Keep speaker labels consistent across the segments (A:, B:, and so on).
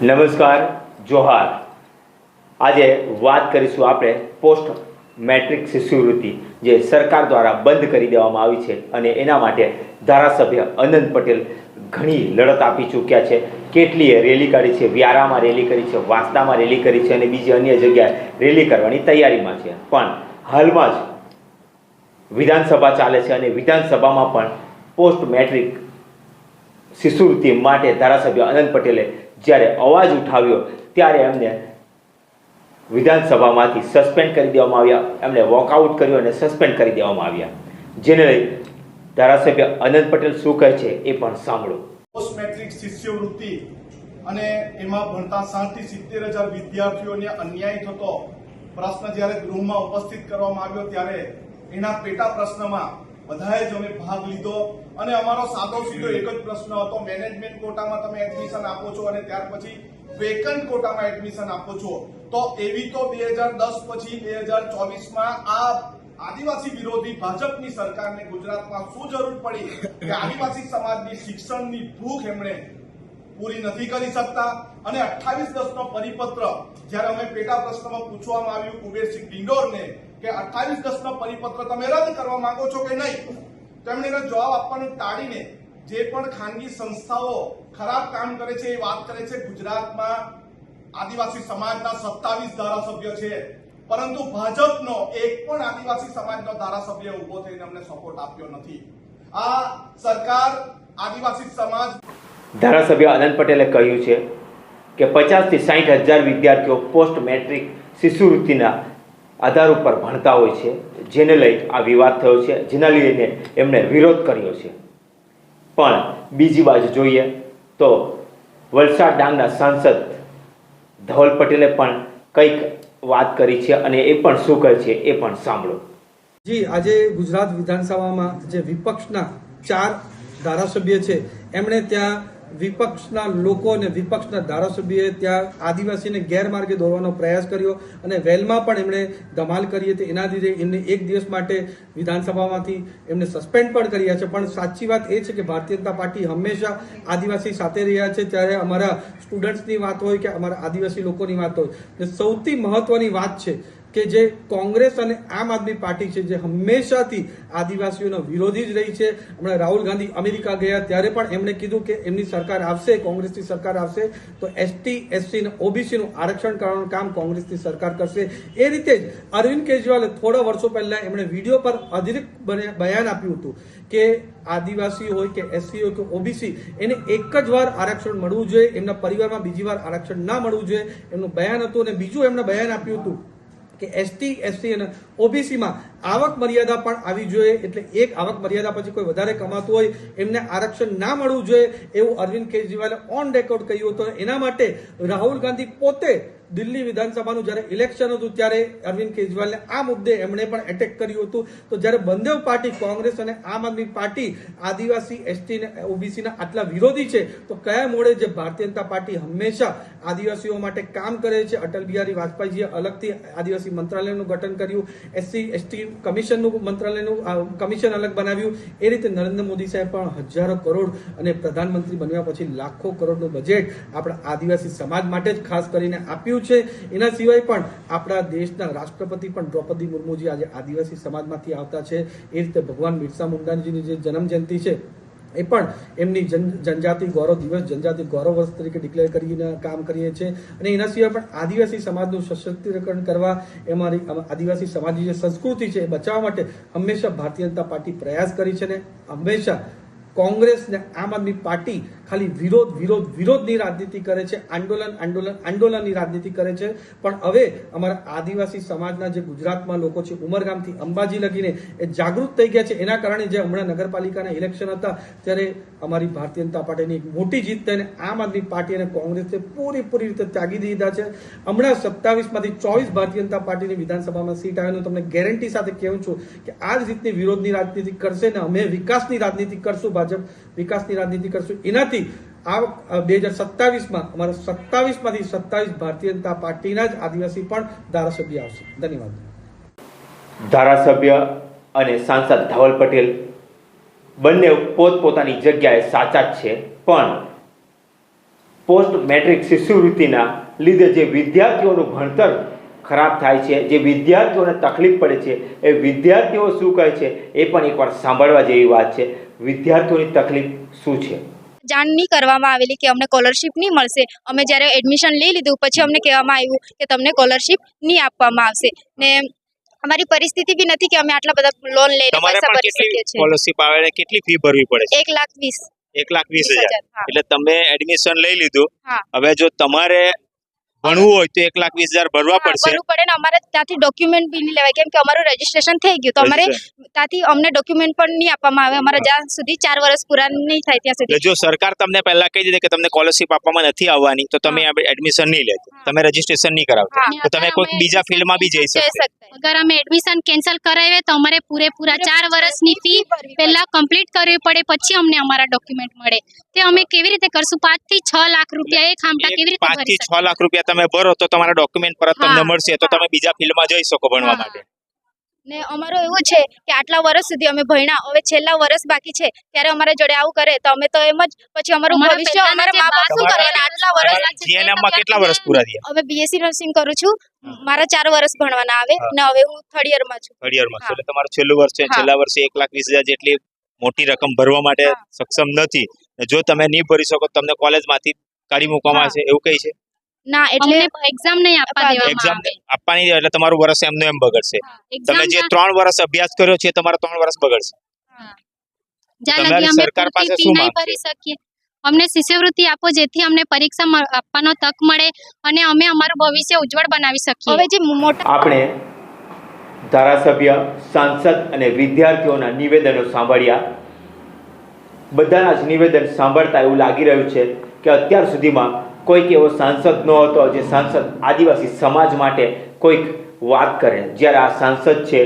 A: નમસ્કાર, જોહાર. આજે વાત કરીશું આપણે પોસ્ટ મેટ્રિક શિષ્યવૃત્તિ, જે સરકાર દ્વારા બંધ કરી દેવામાં આવી છે અને એના માટે ધારાસભ્ય અનંત પટેલ ઘણી લડત આપી ચૂક્યા છે. કેટલીય રેલી કાઢી છે, વ્યારામાં રેલી કરી છે, વાંસદામાં રેલી કરી છે અને બીજી અન્ય જગ્યાએ રેલી કરવાની તૈયારીમાં છે. પણ હાલમાં જ વિધાનસભા ચાલે છે અને વિધાનસભામાં પણ પોસ્ટ મેટ્રિક શિષ્યવૃત્તિ માટે ધારાસભ્ય અનંત પટેલે જ્યારે અવાજ ઉઠાવ્યો ત્યારે એમને વિધાનસભામાંથી સસ્પેન્ડ કરી દેવામાં આવ્યા. એમણે વોકઆઉટ કર્યો અને સસ્પેન્ડ કરી દેવામાં આવ્યા. જેને લઈ ધારાસભ્ય અનંત પટેલ શું કહે છે એ પણ સાંભળો.
B: પોસ્ટ મેટ્રિક શિષ્યવૃત્તિ અને એમાં ભણતા સાઠથી સિત્તેર હજાર વિદ્યાર્થીઓને અન્યાય થતો પ્રશ્ન જ્યારે ગૃહમાં ઉપસ્થિત કરવામાં આવ્યો ત્યારે એના પેટા પ્રશ્નમાં બધાએ જ અમે ભાગ લીધો અને અમારો સાદો સીધો એક જ પ્રશ્ન હતો મેનેજમેન્ટ કોટામાં તમે એડમિશન આપો છો અને ત્યાર પછી વેકન્ટ કોટામાં એડમિશન આપો છો? તો એવી તો બે હજાર દસ પછી બે હજાર ચોવીસમાં આ આદિવાસી વિરોધી ભાજપની સરકારને ગુજરાતમાં શું જરૂર પડી કે આદિવાસી સમાજની શિક્ષણની ભૂખ એમણે પૂરી નથી કરી શકતા? અને અઠ્ઠાવીસ દસ નો પરિપત્ર જ્યારે અમે પેટા પ્રશ્નમાં પૂછવામાં આવ્યું કુબેરસિંહ ડિંડોરને કે અઠ્ઠાવીસ દસ નો પરિપત્ર તમે રદ કરવા માંગો છો કે નહીં? તેમણે એનો જવાબ આપવાનું ટાળીને જે પણ ખાનગી સંસ્થાઓ ખરાબ કામ કરે છે એ વાત કરે છે. ગુજરાતમાં આદિવાસી સમાજના સત્તાવીસ ધારાસભ્ય છે. પરંતુ ભાજપનો એક પણ આદિવાસી સમાજનો ધારાસભ્ય ઊભો થઈને અમને સપોર્ટ આપ્યો નથી. આ સરકાર આદિવાસી સમાજ
A: ધારાસભ્ય આનંદ પટેલે કહ્યું છે કે પચાસથી સાઠ હજાર વિદ્યાર્થીઓ પોસ્ટ મેટ્રિક શિષ્યવૃત્તિના આધાર ઉપર ભણતા હોય છે, જેને લઈ આ વિવાદ થયો છે, જેના લઈને એમણે વિરોધ કર્યો છે. પણ બીજી બાજુ જોઈએ તો વલસાડ ડાંગના સાંસદ ધવલ પટેલે પણ કંઈક વાત કરી છે અને એ પણ શું કહે છે એ પણ સાંભળો.
C: જી, આજે ગુજરાત વિધાનસભામાં જે વિપક્ષના ચાર ધારાસભ્ય છે, એમણે ત્યાં વિપક્ષના લોકો અને વિપક્ષના ધારાસભ્યએ ત્યાં આદિવાસીને ગેરમાર્ગે દોરવાનો પ્રયાસ કર્યો અને વેલમાં પણ એમણે ધમાલ કરી હતી. એના લીધે એમને એક દિવસ માટે વિધાનસભામાંથી એમને સસ્પેન્ડ પણ કર્યા છે. પણ સાચી વાત એ છે કે ભારતીય જનતા પાર્ટી હંમેશા આદિવાસી સાથે રહ્યા છે. ત્યારે અમારા સ્ટુડન્ટ્સની વાત હોય કે અમારા આદિવાસી લોકોની વાત હોય. સૌથી મહત્વની વાત છે કે જે કોંગ્રેસ અને આમ આદમી પાર્ટી છે, જે હંમેશાથી આદિવાસીઓનો વિરોધી જ રહી છે. હમણાં રાહુલ ગાંધી અમેરિકા ગયા, ત્યારે પણ એમણે કીધું કે એમની સરકાર આવશે, કોંગ્રેસની સરકાર આવશે, તો એસટી, એસસી અને ઓબીસીનું આરક્ષણ કરવાનું કામ કોંગ્રેસની સરકાર કરશે. એ રીતે જ અરવિંદ કેજરીવાલે થોડા વર્ષો પહેલા એમણે વીડિયો પર બને- બયાન આપ્યું હતું કે આદિવાસી હોય કે એસસી હોય કે ઓબીસી, એને એક જ વાર આરક્ષણ મળવું જોઈએ, એમના પરિવારમાં બીજી વાર આરક્ષણ ના મળવું જોઈએ. એમનું બયાન હતું અને બીજું એમણે બયાન આપ્યું હતું. કે એસટી એસસી અને ઓબીસીમાં આવક મર્યાદા પણ આવી જોઈએ, એટલે એક આવક મર્યાદા પછી કોઈ વધારે કમાતું હોય, એમને આરક્ષણ ના મળવું જોઈએ, એવું અરવિંદ કેજરીવાલે ઓન રેકોર્ડ કહ્યું હતું. એના માટે રાહુલ ગાંધી પોતે દિલ્હી વિધાનસભાનું જ્યારે ઇલેક્શન હતું, ત્યારે અરવિંદ કેજરીવાલને આ મુદ્દે એમણે પણ એટેક કર્યું હતું. તો જ્યારે બંને પાર્ટી, કોંગ્રેસ અને આમ આદમી પાર્ટી, આદિવાસી, એસટી ને ઓબીસીના આટલા વિરોધી છે, તો કયા મોડે જે ભારતીય જનતા પાર્ટી હંમેશા આદિવાસીઓ માટે કામ કરે છે, અટલ બિહારી વાજપેયીજીએ અલગથી આદિવાસી મંત્રાલયનું ગઠન કર્યું, એસસી, એસટી કમિશનનું મંત્રાલયનું કમિશન અલગ બનાવ્યું. એ રીતે નરેન્દ્ર મોદી સાહેબ પણ હજારો કરોડ અને પ્રધાનમંત્રી બન્યા પછી લાખો કરોડનું બજેટ આપણા આદિવાસી સમાજ માટે જ ખાસ કરીને આપ્યું છે. એના સિવાય પણ આપણા દેશના રાષ્ટ્રપતિ પણ દ્રૌપદી મુર્મુજી આજે આદિવાસી સમાજમાંથી આવતા છે. એ રીતે ભગવાન બિરસા મુંડાજીની જે જન્મ જયંતિ છે એ પણ એમની જન, જનજાતિ ગૌરવ દિવસ, જનજાતિ ગૌરવ વર્ષ તરીકે ડિક્લેર કરીને કામ કરીએ છીએ. અને એના સિવાય પણ આદિવાસી સમાજનું સશક્તિકરણ કરવા, એ અમારી આદિવાસી સમાજની જે સંસ્કૃતિ છે એ બચાવવા માટે હંમેશા ભારતીય જનતા પાર્ટી પ્રયાસ કરી છે ને હંમેશા કોંગ્રેસ ને આમ આદમી પાર્ટી ખાલી વિરોધ વિરોધ, વિરોધની રાજનીતિ કરે છે, આંદોલન આંદોલન, આંદોલનની રાજનીતિ કરે છે. પણ હવે અમારા આદિવાસી સમાજના જે ગુજરાતમાં લોકો છે, ઉમરગામથી અંબાજી લગીને એ જાગૃત થઈ ગયા છે. એના કારણે જે હમણાં નગરપાલિકાના ઇલેક્શન હતા, ત્યારે અમારી ભારતીય જનતા પાર્ટીની મોટી જીત થઈને આમ આદમી પાર્ટી અને કોંગ્રેસે પૂરેપૂરી રીતે ત્યાગી દીધા છે. હમણાં સત્તાવીસમાંથી ચોવીસ ભારતીય જનતા પાર્ટીની વિધાનસભામાં સીટ આવે તમને ગેરંટી સાથે કહેવું છું કે આ જ રીતની વિરોધની રાજનીતિ કરશે ને અમે વિકાસની રાજનીતિ કરશું ભાજપ વિકાસની રાજનીતિ કરશું. એનાથી આ બે હજાર સત્તાવીસમાં, અમારા સત્તાવીસમાંથી સત્તાવીસ ભારતીય જનતા પાર્ટીના જ આદિવાસી પણ ધારાસભ્ય આવશે. ધન્યવાદ.
A: ધારાસભ્ય અને સાંસદ ધવલ પટેલ બંને પોતપોતાની જગ્યાએ સાચા જ છે, પણ પોસ્ટ મેટ્રિક શિષ્યવૃત્તિના લીધે જે વિદ્યાર્થીઓનું ભણતર ખરાબ થાય છે, જે વિદ્યાર્થીઓને તકલીફ પડે છે, એ વિદ્યાર્થીઓ શું કહે છે, એ પણ એકવાર સાંભળવા જેવી વાત છે. વિદ્યાર્થીઓની તકલીફ શું છે?
D: જાણ નહીં કરવામાં આવેલી કે અમને સ્કોલરશિપ નહીં મળશે. અમે જ્યારે એડમિશન લઈ લીધું પછી અમને કહેવામાં આવ્યું કે તમને કોલરશીપ નહીં આપવામાં આવશે. ને અમારી પરિસ્થિતિ બી નથી કે અમે આટલા બધા લોન લઈને પૈસા ભરી શકીએ છીએ.
E: સ્કોલરશિપ આવે કેટલી ફી ભરવી પડે છે?
D: એક લાખ વીસ.
E: એક લાખ વીસ હજાર, એટલે તમે એડમિશન લઈ લીધું. હવે જો તમારે ભણવું હોય તો એક લાખ વીસ હજાર ભરવા પડશે.
D: પડે ને અમારે ત્યાંથી ડોક્યુમેન્ટ બી નહીં લેવાય. કેમ કે અમારું રજીસ્ટ્રેશન થઈ ગયું. તો અમારે ત્યાંથી અમને ડોક્યુમેન્ટ પણ નહીં આપવામાં આવે. અમારા જ્યાં સુધી ચાર વર્ષ પૂરા નહીં થાય ત્યાં સુધી.
E: જો સરકાર તમને પહેલા કહી દે કે તમને સ્કોલરશિપ આપવામાં નથી આવવાની તો તમે એડમિશન નહીં લેજો. તમે રજીસ્ટ્રેશન નહીં કરાવતા. તો તમે કોઈ બીજા ફિલ્ડમાં બી જઈ
D: જઈ
E: શકો
D: શકતા.
F: અગર અમે એડમિશન કેન્સલ કરાવીએ તો અમારે પૂરેપૂરા ચાર વર્ષની ફી પહેલા કમ્પ્લીટ કરવી પડે પછી અમને અમારા ડોક્યુમેન્ટ મળે. તે અમે કેવી રીતે કરશું? પાંચથી છ લાખ રૂપિયા એક ખામટા કેવી રીતે પાંચથી
E: છ લાખ રૂપિયા તમે ભરો તો તમારા ડોક્યુમેન્ટ પરત તમને મળશે તો તમે બીજા ફિલ્ડમાં જઈ શકો ભણવા માટે.
D: ને અમારું એવું છે કે આટલા વર્ષ સુધી અમે ભણ્યા હવે છેલ્લા વર્ષ બાકી છે ત્યારે અમારા જોડે આવું કરે તો અમે તો એમ જ પછી અમારું ભવિષ્ય અમારા મા બાપ શું કરે આટલા વર્ષ
E: જીએનએમમાં કેટલા વર્ષ પૂરા થયા?
D: અમે બીએસસી નર્સિંગ કરું છું. મારા ચાર વર્ષ ભણવાના આવે. ને હવે હું થર્ડ યરમાં છું.
E: થર્ડ યરમાં છું એટલે તમારું છેલ્લું વર્ષ છે છેલ્લા વર્ષે એક લાખ વીસ હજાર જેટલી મોટી રકમ ભરવા માટે સક્ષમ નથી. જો તમે નહીં ભરી શકો તો તમને કોલેજમાંથી કાઢી મૂકવામાં આવશે એવું કઈ છે?
D: ના એટલે
F: એક્ઝામ નહીં આપવા
D: આપવા
E: એક્ઝામ આપવાની એટલે તમારું વર્ષ એમનું એમ બગડશે. તમે જે ત્રણ વર્ષ અભ્યાસ કર્યો છે એ ત્રણ વર્ષ બગડશે.
F: જ્યાં
E: તમારી
F: લગી અમે
E: સરકાર પાસે શું
F: ફી નહીં
E: માંગ છે?
F: ભરી શકીએ. અમને શિષ્યવૃત્તિ આપો જેથી અમને પરીક્ષા આપવાનો તક મળે અને અમે અમારું ભવિષ્ય ઉજ્જવળ બનાવી શકીએ.
D: હવે જે મોટા
A: આપણે ધારાસભ્ય સાંસદ અને વિદ્યાર્થીઓના નિવેદનો સાંભળ્યા. બધાના જ નિવેદન સાંભળતા એવું લાગી રહ્યું છે કે અત્યાર સુધીમાં કોઈક એવો સાંસદ ન હતો જે સાંસદ આદિવાસી સમાજ માટે કોઈક વાત કરે. જ્યારે આ સાંસદ છે,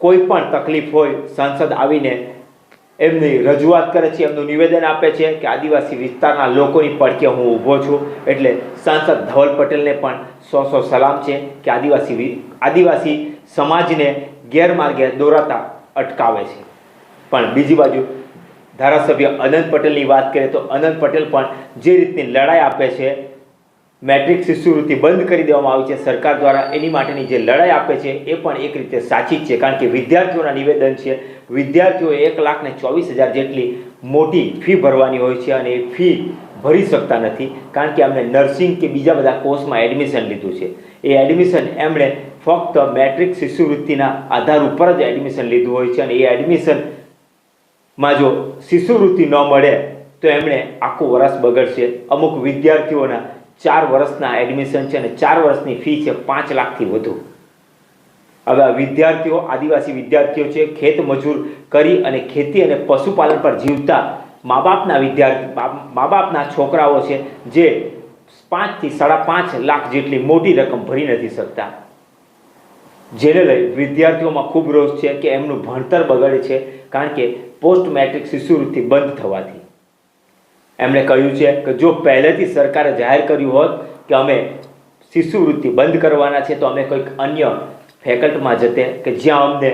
A: કોઈ પણ તકલીફ હોય, સાંસદ આવીને એમની રજૂઆત કરે છે, એમનું નિવેદન આપે છે કે આદિવાસી વિસ્તારના લોકોની પડકે હું ઊભો છું. એટલે સાંસદ ધવલ પટેલને પણ સો સો સલામ છે કે આદિવાસી આદિવાસી સમાજને ગેરમાર્ગે દોરાતા અટકાવે છે. પણ બીજી બાજુ ધારાસભ્ય અનંત પટેલની વાત કરીએ તો અનંત પટેલ પણ જે રીતની લડાઈ આપે છે મેટ્રિક શિષ્યવૃત્તિ બંધ કરી દેવામાં આવી છે, સરકાર દ્વારા એની માટેની જે લડાઈ આપે છે એ પણ એક રીતે સાચી જ છે, કારણ કે વિદ્યાર્થીઓના નિવેદન છે વિદ્યાર્થીઓ એક લાખ ને ચોવીસ હજાર જેટલી મોટી ફી ભરવાની હોય છે અને એ ફી ભરી શકતા નથી, કારણ કે એમણે નર્સિંગ કે બીજા બધા કોર્સમાં એડમિશન લીધું છે. એ એડમિશન એમણે ફક્ત મેટ્રિક શિષ્યવૃત્તિના આધાર ઉપર જ એડમિશન લીધું હોય છે અને એ એડમિશન માં જો શિષ્યવૃત્તિ ન મળે તો એમણે આખું વર્ષ બગડશે. અમુક વિદ્યાર્થીઓના ચાર વર્ષના એડમિશન છે અને ચાર વર્ષની ફી છે પાંચ લાખથી વધુ. હવે આ વિદ્યાર્થીઓ, આદિવાસી વિદ્યાર્થીઓ છે, ખેત મજૂર કરી અને ખેતી અને પશુપાલન પર જીવતા મા બાપના વિદ્યાર્થી, મા બાપના છોકરાઓ છે જે પાંચથી સાડા પાંચ લાખ જેટલી મોટી રકમ ભરી નથી શકતા. જેને લઈ વિદ્યાર્થીઓમાં ખૂબ રોષ છે કે એમનું ભણતર બગડે છે કારણ કે પોસ્ટ મેટ્રિક શિષ્યવૃત્તિ બંધ થવાથી. એમણે કહ્યું છે કે જો પહેલેથી સરકારે જાહેર કર્યું હોત કે અમે શિષ્યવૃત્તિ બંધ કરવાના છે, તો અમે કોઈક અન્ય ફેકલ્ટમાં જતે કે જ્યાં અમને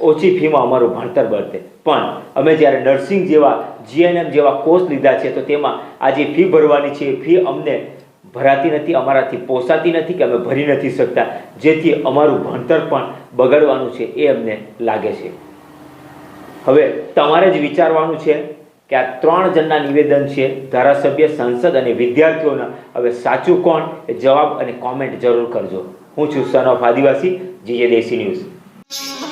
A: ઓછી ફીમાં અમારું ભણતર બળતે. પણ અમે જ્યારે નર્સિંગ જેવા, જીએનએમ જેવા કોર્સ લીધા છે, તો તેમાં આ જે ફી ભરવાની છે. એ ફી અમને ભરાતી નથી, અમારાથી પોસાતી નથી કે અમે ભરી નથી શકતા. જેથી અમારું ભણતર પણ બગડવાનું છે એ અમને લાગે છે. હવે તમારે જ વિચારવાનું છે કે આ ત્રણ જણના નિવેદન છે ધારાસભ્ય, સાંસદ અને વિદ્યાર્થીઓના. હવે સાચું કોણ? જવાબ અને કોમેન્ટ જરૂર કરજો. હું છું સન ઓફ આદિવાસી જીએ દેશી ન્યૂઝ